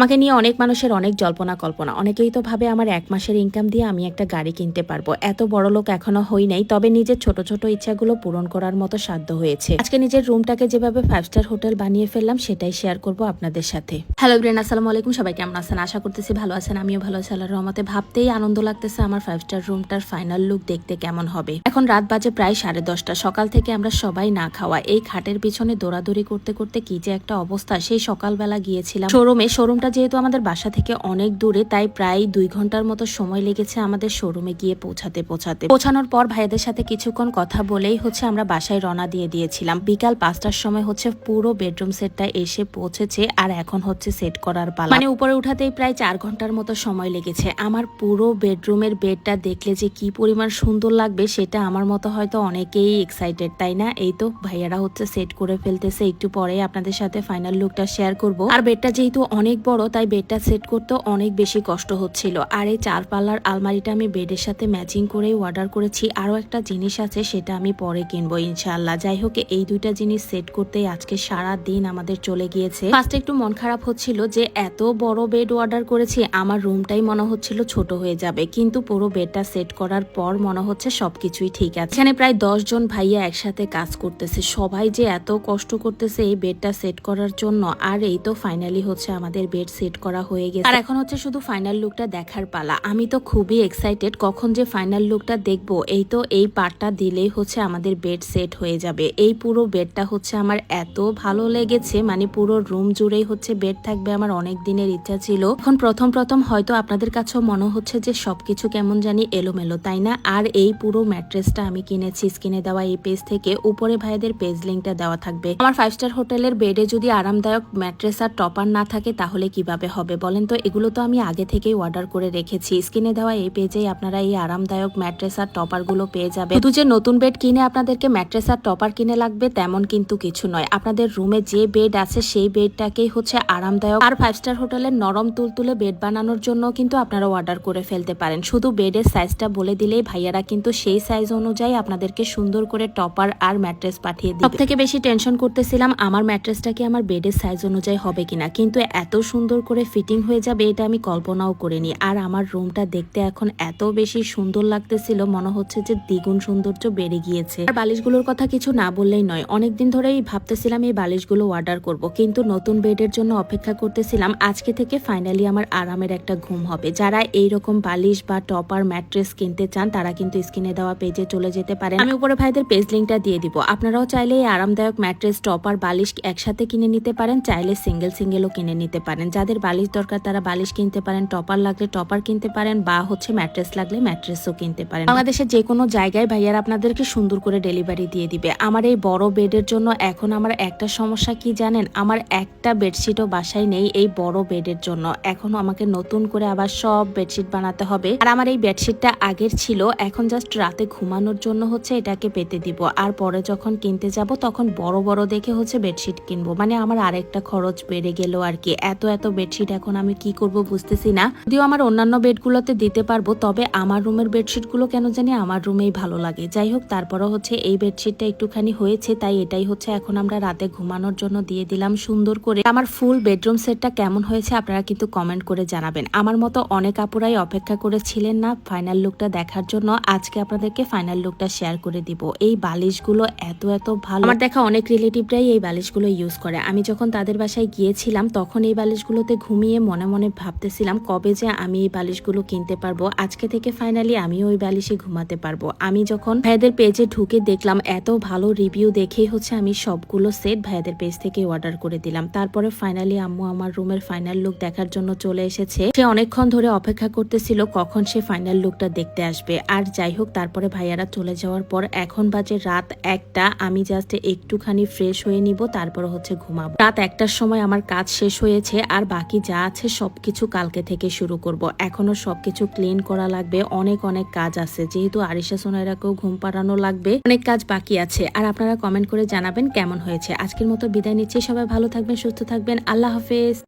আমাকে নিয়ে অনেক মানুষের অনেক জল্পনা কল্পনা। অনেকেই তো ভাবে আমার এক মাসের ইনকাম দিয়ে আমি একটা গাড়ি কিনতে পারব। এত বড় লোক এখনও হই নাই, তবে নিজের ছোট ছোট ইচ্ছাগুলো পূরণ করার মতো সাধ্য হয়েছে। আজকে নিজের রুমটাকে যেভাবে ফাইভ স্টার হোটেল বানিয়ে ফেললাম, সেটাই শেয়ার করব আপনাদের সাথে। হ্যালো ব্রেন আসসালামু আলাইকুম। সবাই কেমন আছেন? আশা করতেছি ভালো আছেন, আমিও ভালো আছি। আল্লাহর রহমতে ভাবতেই আনন্দ লাগতেছে আমার ফাইভ স্টার রুমটার ফাইনাল লুক দেখতে কেমন হবে। এখন রাত বাজে প্রায় সাড়ে দশটা। সকাল থেকে আমরা সবাই না খাওয়া। এই খাটের পিছনে দৌড়াদৌড়ি করতে করতে কি যে একটা অবস্থা, সেই সকালবেলা গিয়েছিলাম। শোরুমে শোরুমটা যেহেতু আমাদের বাসা থেকে অনেক দূরে, তাই প্রায় দুই ঘণ্টার মতো সময় লেগেছে আমাদের শোরুমে গিয়ে পৌঁছাতে পৌঁছাতে। পৌঁছানোর পর ভাইয়াদের সাথে কিছুক্ষণ কথা বলেই হচ্ছে আমরা বাসায় রওনা দিয়ে দিয়েছিলাম। বিকাল পাঁচটার সময় হচ্ছে পুরো বেডরুম সেটটা এসে পৌঁছেছে আর এখন হচ্ছে সেট করার পালা। মানে উপরে উঠাতেই প্রায় চার ঘণ্টার মতো সময় লেগেছে। আমার পুরো বেডরুমের বেডটা দেখলে যে কি পরিমাণ সুন্দর লাগবে, সেটা আমার মতো হয়তো অনেকেই এক্সাইটেড তাই না? এই তো ভাইয়ারা হচ্ছে সেট করে ফেলতেছে। একটু পরে আপনাদের সাথে ফাইনাল লুকটা শেয়ার করব। আর বেডটা যেহেতু অনেক বড় তাই বেডটা সেট করতে অনেক বেশি কষ্ট হচ্ছিল। আর এই চার পাল্লার আলমারিটা আমি বেডের সাথে ম্যাচিং করেই অর্ডার করেছি। আরও একটা জিনিস আছে, সেটা আমি পরে কিনবো ইনশাল্লাহ যাই হোক, এই দুইটা জিনিস সেট করতেই আজকে সারা দিন আমাদের চলে গিয়েছে। ফার্স্টে একটু মন খারাপ হচ্ছিল যে এত বড় বেড অর্ডার করেছি, আমার রুমটাই মনে হচ্ছিল ছোট হয়ে যাবে। কিন্তু পুরো বেডটা সেট করার পর মনে হচ্ছে সবকিছুই ঠিক আছে। এখানে প্রায় দশ জন ভাইয়া একসাথে কাজ করতেছে। সবাই যে এত কষ্ট করতেছে এই বেডটা সেট করার জন্য, আর এই তো ফাইনালি হচ্ছে আমাদের বেড সেট করা হয়ে গেছে। আর এখন হচ্ছে শুধু ফাইনাল লুকটা দেখার পালা। আমি তো খুবই এক্সাইটেড কখন যে ফাইনাল লুকটা দেখব, এই তো এই পার্টটা দিলেই হচ্ছে আমাদের বেড সেট হয়ে যাবে। এই পুরো বেডটা হচ্ছে আমার এত ভালো লেগেছে মানে পুরো রুম জুড়েই হচ্ছে বেড থাকবে আমার অনেক দিনের ইচ্ছা ছিল। এখন প্রথম প্রথম হয়তো আপনাদের কাছেও মনে হচ্ছে যে সবকিছু কেমন জানি এলোমেলো, তাই না? আর এই পুরো ম্যাট্রেসটা আমি কিনেছি স্কিনে দেওয়া এই পেজ থেকে, উপরে ভাইদের পেজ লিঙ্কটা দেওয়া থাকবে। আমার ফাইভ স্টার হোটেলের বেডে যদি আরামদায়ক ম্যাট্রেস আর টপার না থাকে, তাহলে কীভাবে হবে বলেন তো? এগুলো তো আমি আগে থেকেই অর্ডার করে রেখেছি। স্ক্রিনে দেওয়া এই পেজেই আপনারা এই আরামদায়ক ম্যাট্রেস আর টপারগুলো পেয়ে যাবে শুধু যে নতুন বেড কিনে আপনাদেরকে ম্যাট্রেস আর টপার কিনে লাগবে তেমন কিন্তু কিছু নয়। আপনাদের রুমে যে বেড আছে সেই বেডটাকেই হচ্ছে আরামদায়ক। আর ফাইভ স্টার হোটেলের নরম তুলতুলে বেড বানানোর জন্য কিন্তু আপনারা অর্ডার করে ফেলতে পারেন। শুধু বেডের সাইজটা বলে দিলেই ভাইয়ারা কিন্তু সেই সাইজ অনুযায়ী আপনাদেরকে সুন্দর করে টপার আর ম্যাট্রেস পাঠিয়ে দিবে। সব থেকে বেশি টেনশন করতেছিলাম, আমার ম্যাট্রেসটা কি আমার বেডের সাইজ অনুযায়ী হবে কিনা? কিন্তু এত সুন্দর করে ফিটিং হয়ে যাবে, এটা আমি কল্পনাও করিনি। আর আমার রুমটা দেখতে এখন এত বেশি সুন্দর লাগতেছিল, মনে হচ্ছে যে দ্বিগুণ সৌন্দর্য বেড়ে গিয়েছে। আর বালিশগুলোর কথা কিছু না বললেই নয়, অনেকদিন ধরেই ভাবতেছিলাম এই বালিশগুলো অর্ডার করব, কিন্তু নতুন বেডের জন্য অপেক্ষা করতেছিলাম, আজকে থেকে ফাইনালি আমার আরামের একটা ঘুম হবে। যারা এই রকম বালিশ বা টপার ম্যাট্রেস কিনতে চান, তারা কিন্তু স্ক্রিনে দেওয়া পেজে চলে যেতে পারেন। আমি উপরে ভাইদের পেজ লিঙ্কটা দিয়ে দিব। আপনারাও চাইলে এই আরামদায়ক ম্যাট্রেস টপার বালিশ একসাথে কিনে নিতে পারেন, চাইলে সিঙ্গেল সিঙ্গেলও কিনে নিতে পারেন। যাদের বালিশ দরকার তারা বালিশ কিনতে পারেন, টপার লাগলে টপার কিনতে পারেন বা হচ্ছে ম্যাট্রেস লাগলে ম্যাট্রেসও কিনতে পারেন। বাংলাদেশের যে কোনো জায়গায় ভাইয়ার আপনাদেরকে সুন্দর করে ডেলিভারি দিয়ে দিবে। আমার এই বড় বেডের জন্য এখন আমার একটা সমস্যা কি জানেন? আমার একটা বেডশিটও বাসায় নেই এই বড় বেডের জন্য। এখন আমাকে নতুন করে আবার সব বেডশিট বানাতে হবে। আর আমার এই বেডশিটটা আগের ছিল, এখন জাস্ট রাতে ঘুমানোর জন্য হচ্ছে এটাকে পেতে দিব। আর পরে যখন কিনতে যাব তখন বড় বড় দেখে হচ্ছে বেডশিট কিনবো। মানে আমার আরেকটা খরচ বেড়ে গেল আর কি। এত এত বেডশিট, এখন আমি কি করব বুঝতেছি না। যদিও আমার অন্যান্য বেডগুলোতে দিতে পারব, তবে আমার রুমের বেডশিটগুলো কেন জানি আমার রুমেই ভালো লাগে। যাই হোক, তারপরও হচ্ছে এই বেডশিটটা একটুখানি হয়েছে, তাই এটাই হচ্ছে এখন আমরা রাতে ঘুমানোর জন্য দিয়ে দিলাম সুন্দর করে। আমার ফুল বেডরুম সেটটা কেমন হয়েছে আপনারা কিন্তু কমেন্ট করে জানাবেন। আমার মতো অনেক আপুরাই অপেক্ষা করেছিলেন না ফাইনাল লুকটা দেখার জন্য। আজকে আপনাদেরকে ফাইনাল লুকটা শেয়ার করে দিব। এই বালিশগুলো এত এত ভালো। আমার দেখা অনেক রিলেটিভরাই এই বালিশগুলো ইউজ করে। আমি যখন তাদের বাসায় গিয়েছিলাম, তখন এই বালিশগুলোতে ঘুমিয়ে মনে মনে ভাবতেছিলাম, কবে যে আমি এই বালিশগুলো কিনতে পারব। আজকে থেকে ফাইনালি আমি ওই বালিশে ঘুমাতে পারব। আমি যখন ভাইয়াদের পেজে ঢুকে দেখলাম, এত ভালো রিভিউ দেখেই হচ্ছে আমি সবগুলো সেট ভাইয়াদের পেজ থেকে অর্ডার করে দিলাম। তারপরে ফাইনালি আম্মু আমার রুমের ফাইনাল লুক দেখার জন্য চলে এসেছে। সে অনেকক্ষণ ধরে অপেক্ষা করতেছিল কখন সে ফাইনাল লুকটা দেখতে আসবে। আর যাই হোক, তারপরে ভাইয়ারা চলে যাওয়ার পর এখন বাজে রাত একটা, আমি জাস্ট একটুখানি ফ্রেশ হয়ে নিব, তারপর হচ্ছে ঘুমাবো। রাত একটার সময় আমার কাজ শেষ হয়েছে আর বাকি যা আছে সব কিছু কালকে থেকে শুরু করব। এখনও সব কিছু ক্লিন করা লাগবে। অনেক অনেক কাজ আছে। যেহেতু আরিশা সোনাইরাকেও ঘুম পাড়ানো লাগবে। অনেক কাজ বাকি আছে। আর আপনারা কমেন্ট করে জানাবেন কেমন হয়েছে। আজকের মতো বিদায় নিচ্ছি। সবাই ভালো থাকবেন, সুস্থ থাকবেন। আল্লাহ হাফেজ।